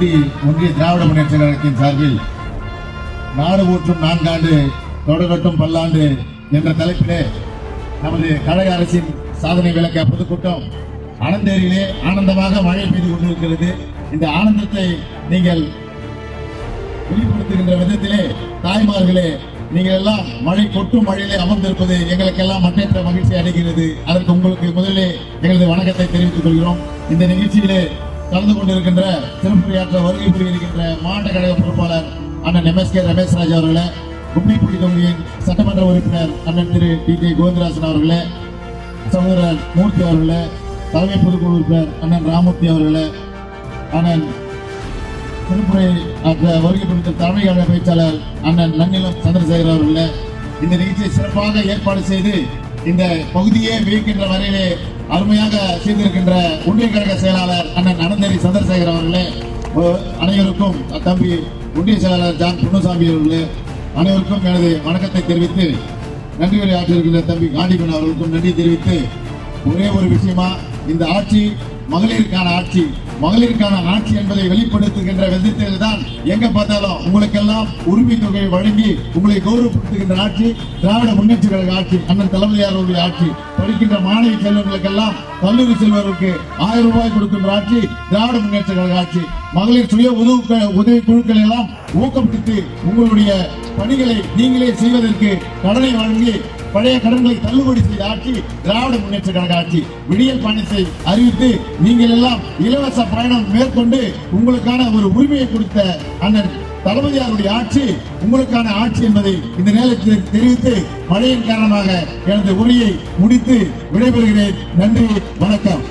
ஒன்றிய ஒன்றிய திராவிட முன்னேற்ற கழகத்தின் சார்பில் நாடு ஊற்றும் நான்காண்டு தொடரட்டும் பல்லாண்டு என்ற தலைப்பிலே நமது கழக அரசின் சாதனை விளக்க பொதுக்கூட்டம் அனந்தேரியிலே ஆனந்தமாக மழை பெய்து கொண்டிருக்கிறது. இந்த ஆனந்தத்தை நீங்கள் வெளிப்படுத்துகின்ற விதத்திலே தாய்மார்களே நீங்கள் எல்லாம் மழை கொட்டும் மழையிலே அமர்ந்திருப்பது எங்களுக்கெல்லாம் மற்றற்ற மகிழ்ச்சி அடைகிறது. அதற்கு உங்களுக்கு முதலிலே எங்களது வணக்கத்தை தெரிவித்துக் கொள்கிறோம். இந்த நிகழ்ச்சியிலே கலந்து கொண்டிருக்கின்ற சிறப்புரையாற்ற வருகை புரியிருக்கின்ற மாவட்ட கழக பொறுப்பாளர் அண்ணன் M S K Ramesh Raj அவர்களே கும்மிப்புடி தொகுதியின் சட்டமன்ற உறுப்பினர் அண்ணன் திரு டி கே கோவிந்தராசன் அவர்களே சகோதரர் மூர்த்தி அவர்களே தலைமை பொதுக்குழு உறுப்பினர் அண்ணன் ராமூர்த்தி அவர்களே அண்ணன் திருப்புரை ஆற்ற வருகை குறித்த தலைமை கழக பேச்சாளர் அண்ணன் நன்னிலம் சந்திரசேகர் அவர்களே இந்த நிகழ்ச்சியை சிறப்பாக ஏற்பாடு செய்து இந்த பகுதியே வியக்கின்ற வரையிலே அருமையாக செய்திருக்கின்ற ஒன்றிய கழக செயலாளர் அண்ணன் அனந்தரி சந்திரசேகர் அவர்களே அனைவருக்கும் தம்பி ஒன்றிய செயலாளர் ஜான் பொன்னுசாமி அவர்களே அனைவருக்கும் எனது வணக்கத்தை தெரிவித்து நன்றி உரை ஆற்றிருக்கின்ற தம்பி காண்டிபன் அவர்களுக்கும் நன்றி தெரிவித்து ஒரே ஒரு விஷயமா இந்த ஆட்சி மகளிருக்கான ஆட்சி மகளிருக்கான ஆட்சி என்பதை வெளிப்படுத்துகின்ற விதத்தில் தான் எங்க பார்த்தாலும் உங்களுக்கெல்லாம் உரிமை தொகை வழங்கி உங்களை கௌரவப்படுத்துகின்ற ஆட்சி திராவிட முன்னேற்ற கழக ஆட்சி அண்ணன் தலைமையாளருடைய ஆட்சி படிக்கின்ற மாணவி செல்வர்களுக்கெல்லாம் கல்லூரி செல்வருக்கு ஆயிரம் ரூபாய் கொடுக்கின்ற ஆட்சி திராவிட முன்னேற்ற கழக ஆட்சி. மகளிர் சுய உதவு உதவி குழுக்களை எல்லாம் ஊக்கப்படுத்தி உங்களுடைய பணிகளை நீங்களே செய்வதற்கு கடனை வழங்கி பழைய கடன்களை தள்ளுபடி செய்த ஆட்சி திராவிட முன்னேற்ற கழக ஆட்சி விடியல் பயணத்தை அறிவித்து நீங்கள் எல்லாம் இலவச பயணம் மேற்கொண்டு உங்களுக்கான ஒரு உரிமையை கொடுத்த அண்ணன் தளபதியாருடைய ஆட்சி உங்களுக்கான ஆட்சி என்பதை இந்த நேரத்தில் தெரிவித்து மழையின் காரணமாக எனது உரையை முடித்து விடைபெறுகிறேன். நன்றி வணக்கம்.